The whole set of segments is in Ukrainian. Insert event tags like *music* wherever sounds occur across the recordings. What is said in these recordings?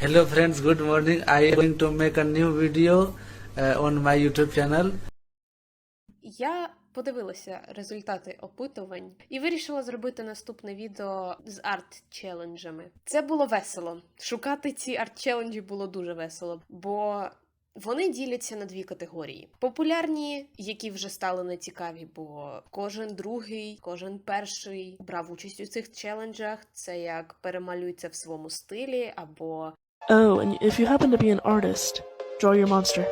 Hello friends, good morning. I am going to make a new video uh, on my YouTube channel. Я подивилася результати опитувань і вирішила зробити наступне відео з арт-челенджами. Це було весело. Шукати ці арт-челенджі було дуже весело, бо вони діляться на дві категорії: популярні, які вже стали нецікаві, бо кожен другий, кожен перший брав участь у цих челенджах. Це як перемалюється в своєму стилі, або Oh, and if you happen to be an artist, draw your monster.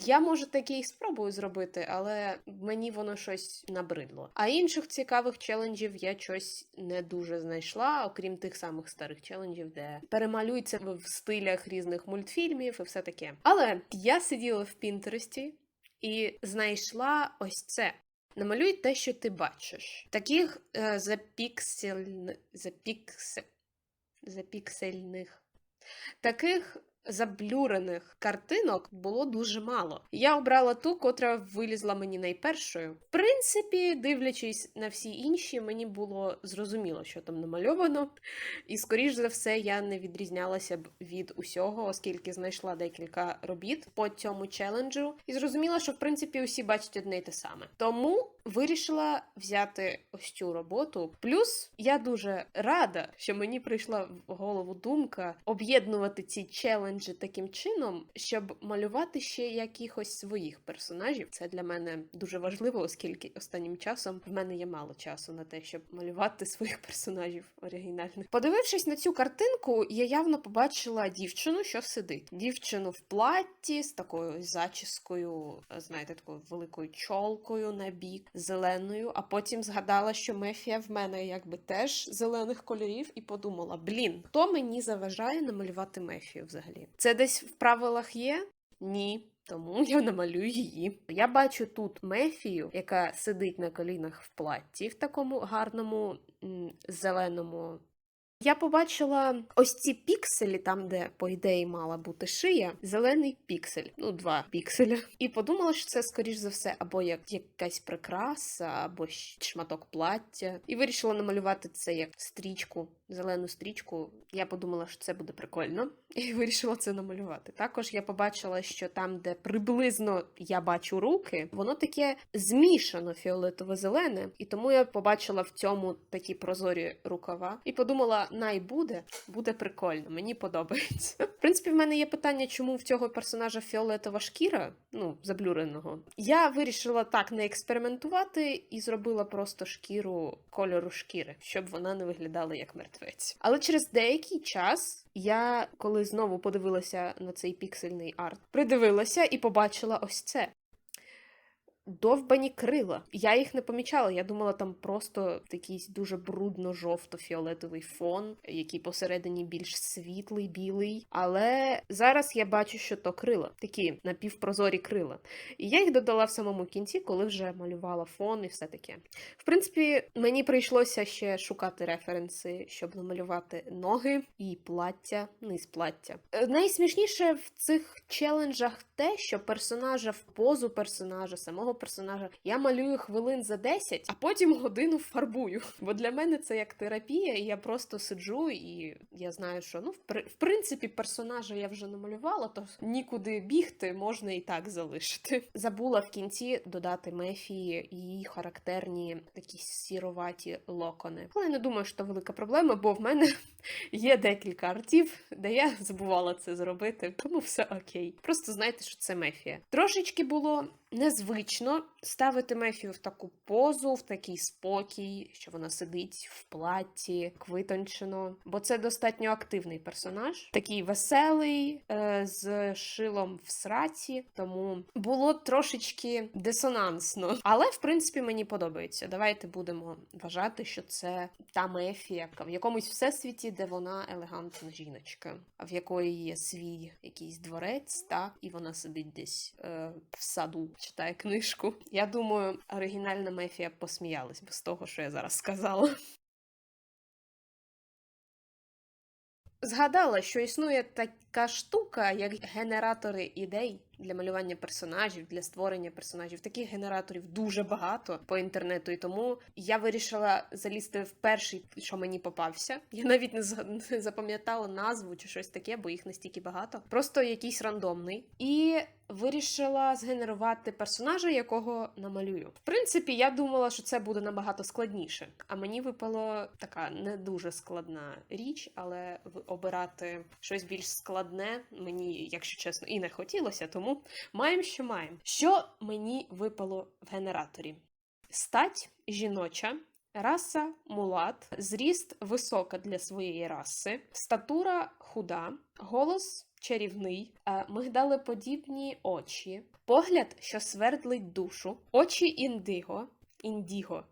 Я може таке і спробую зробити, але мені воно щось набридло. А інших цікавих челенджів я щось не дуже знайшла, окрім тих самих старих челенджів, де перемалюється в стилях різних мультфільмів і все таке. Але я сиділа в Пінтересті і знайшла ось це. Намалюй те, що ти бачиш. Таких е, запіксель... запіксе... запіксельних. Таких заблюрених картинок було дуже мало. Я обрала ту, котра вилізла мені найпершою. В принципі, дивлячись на всі інші, мені було зрозуміло, що там намальовано. І, скоріш за все, я не відрізнялася б від усього, оскільки знайшла декілька робіт по цьому челенджу, і зрозуміла, що в принципі усі бачать одне й те саме. Тому вирішила взяти ось цю роботу. Плюс я дуже рада, що мені прийшла в голову думка об'єднувати ці челенджі таким чином, щоб малювати ще якихось своїх персонажів. Це для мене дуже важливо, оскільки останнім часом в мене є мало часу на те, щоб малювати своїх персонажів оригінальних. Подивившись на цю картинку, я явно побачила дівчину, що сидить. Дівчину в платті з такою зачіскою, знаєте, такою великою чолкою на бік, зеленою. А потім згадала, що Мефія в мене якби теж зелених кольорів, і подумала: блін, хто мені заважає намалювати Мефію взагалі? Це десь в правилах є? Ні. Тому я намалюю її. Я бачу тут Мефію, яка сидить на колінах в платті в такому гарному зеленому. Я побачила ось ці пікселі, там, де, по ідеї, мала бути шия, зелений піксель, ну, два пікселя. І подумала, що це, скоріш за все, або як якась прикраса, або шматок плаття. І вирішила намалювати це як стрічку, зелену стрічку. Я подумала, що це буде прикольно, *laughs* і вирішила це намалювати. Також я побачила, що там, де приблизно я бачу руки, воно таке змішано фіолетово-зелене, і тому я побачила в цьому такі прозорі рукава і подумала, най буде, буде прикольно, мені подобається. В принципі, в мене є питання, чому в цього персонажа фіолетова шкіра, ну, заблюреного. Я вирішила так не експериментувати і зробила просто шкіру кольору шкіри, щоб вона не виглядала як мертвець. Але через деякий час я, коли знову подивилася на цей піксельний арт, придивилася і побачила ось це. Довбані крила. Я їх не помічала. Я думала, там просто якийсь дуже брудно-жовто-фіолетовий фон, який посередині більш світлий, білий. Але зараз я бачу, що то крила, такі напівпрозорі крила. І я їх додала в самому кінці, коли вже малювала фон і все таке. В принципі, мені прийшлося ще шукати референси, щоб намалювати ноги і плаття, низ плаття. Е, Найсмішніше в цих челенджах те, що персонажа в позу персонажа, самого персонажа, я малюю хвилин за 10, а потім *laughs* годину фарбую. Бо для мене це як терапія, і я просто сиджу, і я знаю, що ну в принципі персонажа я вже намалювала, то нікуди бігти можна і так залишити. *laughs* Забула в кінці додати Мефії її характерні такі сіроваті локони. Але не думаю, що це велика проблема, бо в мене *laughs* є декілька артів, де я забувала це зробити, тому все окей. Просто знайте, що це Мефія. Трошечки було незвично ставити Мефію в таку позу, в такий спокій, що вона сидить в платі, квитончено, бо це достатньо активний персонаж, такий веселий, е, з шилом в сраці, тому було трошечки дисонансно. Але в принципі мені подобається. Давайте будемо вважати, що це та Мефія в якомусь всесвіті, де вона елегантна жіночка, в якої є свій якийсь дворець, та і вона сидить десь е, в саду, читає книжку. Я думаю, оригінальна Мефія посміялась би з того, що я зараз сказала. Згадала, що існує така штука, як генератори ідей. Для малювання персонажів, для створення персонажів. Таких генераторів дуже багато по інтернету, і тому я вирішила залізти в перший, що мені попався. Я навіть не запам'ятала назву чи щось таке, бо їх настільки багато. Просто якийсь рандомний. І вирішила згенерувати персонажа, якого намалюю. В принципі, я думала, що це буде набагато складніше. А мені випало така не дуже складна річ, але обирати щось більш складне мені, якщо чесно, і не хотілося, тому маємо, що маємо. Що мені випало в генераторі? Стать жіноча. Раса мулат, зріст висока для своєї раси, статура худа, голос чарівний, е, мигдалеподібні очі, погляд, що свердлить душу, очі індиго, індіго.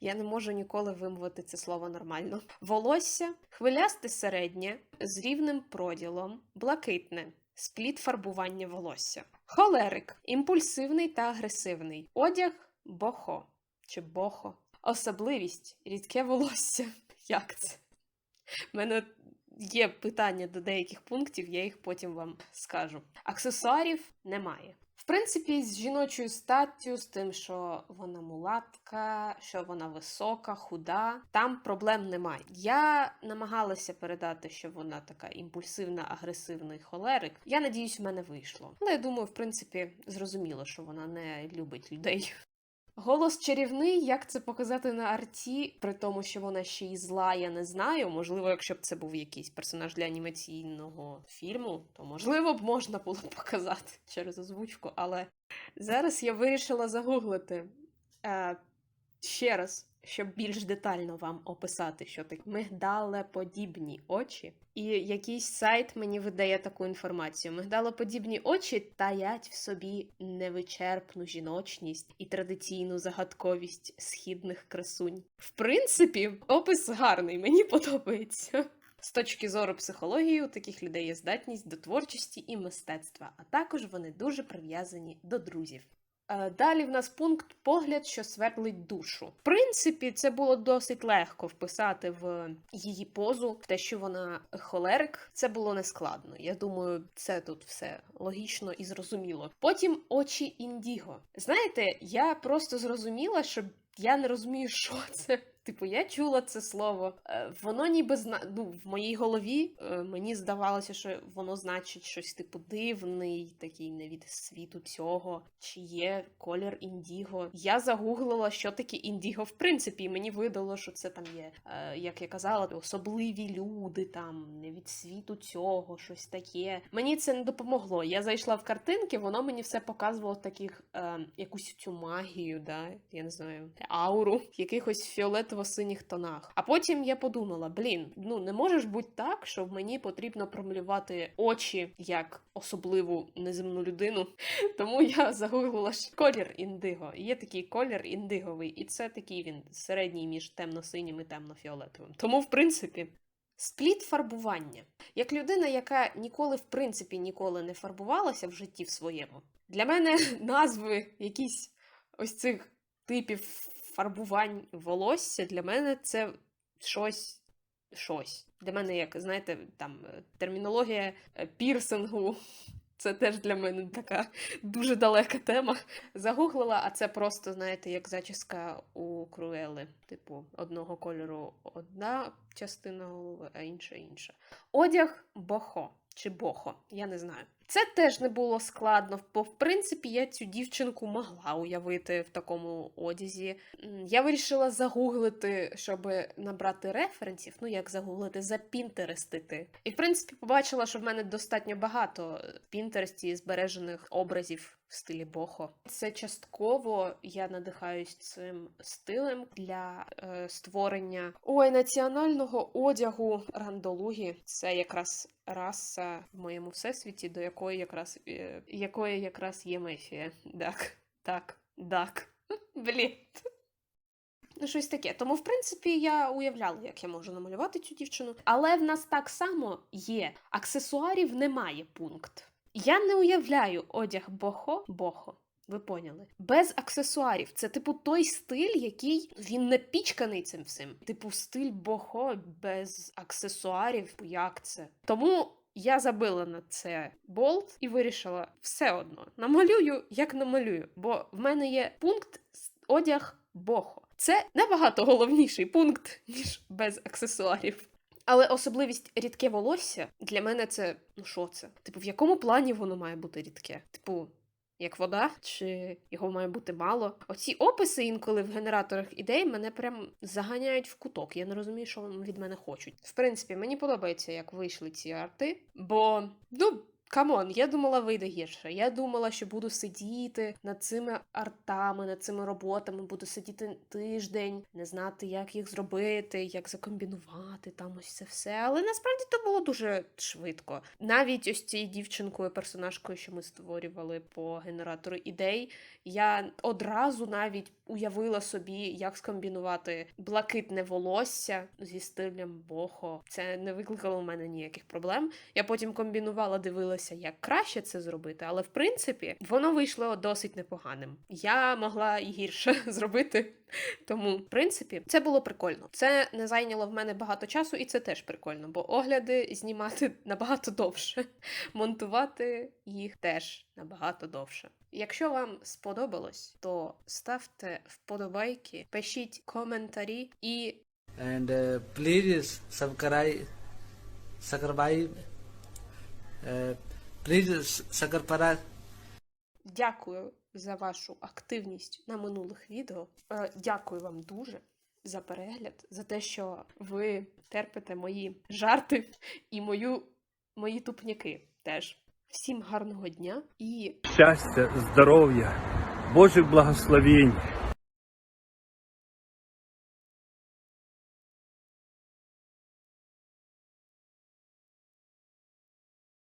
Я не можу ніколи вимовити це слово нормально. Волосся, хвилясте середнє, з рівним проділом, блакитне, спліт фарбування волосся. Холерик, імпульсивний та агресивний. Одяг бохо чи бохо. Особливість рідке волосся. *laughs* Як це? У мене є питання до деяких пунктів, я їх потім вам скажу. Аксесуарів немає. Принципі, з жіночою статтю, з тим, що вона мулатка, що вона висока, худа, там проблем немає. Я намагалася передати, що вона така імпульсивна, агресивний холерик. Я надіюсь, в мене вийшло. Але я думаю, в принципі, зрозуміло, що вона не любить людей. Голос чарівний, як це показати на арті, при тому, що вона ще й зла, я не знаю. Можливо, якщо б це був якийсь персонаж для анімаційного фільму, то можливо б можна було показати через озвучку. Але зараз я вирішила загуглити е, ще раз, щоб більш детально вам описати, що таке мигдалеподібні очі. І якийсь сайт мені видає таку інформацію. Мигдалоподібні очі таять в собі невичерпну жіночність і традиційну загадковість східних красунь. В принципі, опис гарний, мені подобається. З точки зору психології, у таких людей є здатність до творчості і мистецтва, а також вони дуже прив'язані до друзів. Е, Далі в нас пункт погляд, що свердлить душу. В принципі, це було досить легко вписати в її позу, в те, що вона холерик. Це було нескладно. Я думаю, це тут все логічно і зрозуміло. Потім очі індіго. Знаєте, я просто зрозуміла, що я не розумію, *laughs* що це. Типу, я чула це слово. Е, Воно ніби зна... ну, в моїй голові е, мені здавалося, що воно значить щось типу дивний, такий не від світу цього, чи є колір індіго. Я загуглила, що таке індіго в принципі, і мені видало, що це там є, е, як я казала, особливі люди, там не від світу цього, щось таке. Мені це не допомогло. Я зайшла в картинки, воно мені все показувало таких е, якусь цю магію, да, я не знаю, ауру якихось фіолетово-синіх тонах. А потім я подумала: блін, ну не може ж бути так, що мені потрібно промалювати очі як особливу неземну людину. *laughs* Тому я загуглила колір індиго. Є такий колір індиговий, і це такий він середній між темно-синім і темно-фіолетовим. Тому, в принципі. Спліт фарбування. Як людина, яка ніколи, в принципі, ніколи не фарбувалася в житті в своєму, для мене *laughs* назви якісь ось цих типів фарбувань волосся, для мене це щось. щось. Для мене, як знаєте, там е, термінологія е, пірсингу. *laughs* Це теж для мене така дуже далека тема. Загуглила, а це просто, знаєте, як зачіска у Круели. Типу, одного кольору одна частина голови, а інша інша. Одяг бохо чи бохо, я не знаю. Це теж не було складно, бо в принципі я цю дівчинку могла уявити в такому одязі. Я вирішила загуглити, щоб набрати референсів, ну як загуглити, запінтерестити. І в принципі побачила, що в мене достатньо багато в Пінтересті збережених образів в стилі бохо. Це частково я надихаюсь цим стилем для е, створення ой національного одягу рандолугі. Це якраз раса в моєму всесвіті, до якої якраз е, якої якраз є мефія. Так, так, так. *laughs* Блін. Ну, щось таке. Тому, в принципі, я уявляла, як я можу намалювати цю дівчину. Але в нас так само є. Аксесуарів немає пункт. Я не уявляю одяг бохо бохо. Ви поняли? Без аксесуарів. Це, типу, той стиль, який він не пічканий цим всім. Типу, стиль бохо без аксесуарів. Як це? Тому я забила на це болт і вирішила все одно намалюю, як намалюю. Бо в мене є пункт одяг бохо. Це набагато головніший пункт, ніж без аксесуарів. Але особливість рідке волосся для мене це ну що це? Типу, в якому плані воно має бути рідке? Типу, як вода, чи його має бути мало? Оці описи інколи в генераторах ідей мене прям заганяють в куток. Я не розумію, що вони від мене хочуть. В принципі, мені подобається, як вийшли ці арти, бо ну. Камон, я думала, вийде гірше. Я думала, що буду сидіти над цими артами, над цими роботами, буду сидіти тиждень, не знати, як їх зробити, як закомбінувати там ось це все. Але насправді то було дуже швидко. Навіть ось цією дівчинкою, персонажкою, що ми створювали по генератору ідей, я одразу навіть уявила собі, як скомбінувати блакитне волосся зі стилем бохо. Це не викликало в мене ніяких проблем. Я потім комбінувала, дивилася, як краще це зробити, але в принципі воно вийшло досить непоганим. Я могла і гірше *laughs* зробити. Тому, в принципі, це було прикольно. Це не зайняло в мене багато часу, і це теж прикольно, бо огляди знімати *laughs* набагато довше, монтувати їх теж набагато довше. Якщо вам сподобалось, то ставте вподобайки, пишіть коментарі і and uh, please subscribe subscribe uh, please subscribe Дякую за вашу активність на минулих відео. Е, Дякую вам дуже за перегляд, за те, що ви терпите мої жарти і мою, мої тупняки теж. Всім гарного дня і щастя, здоров'я, Божих благословень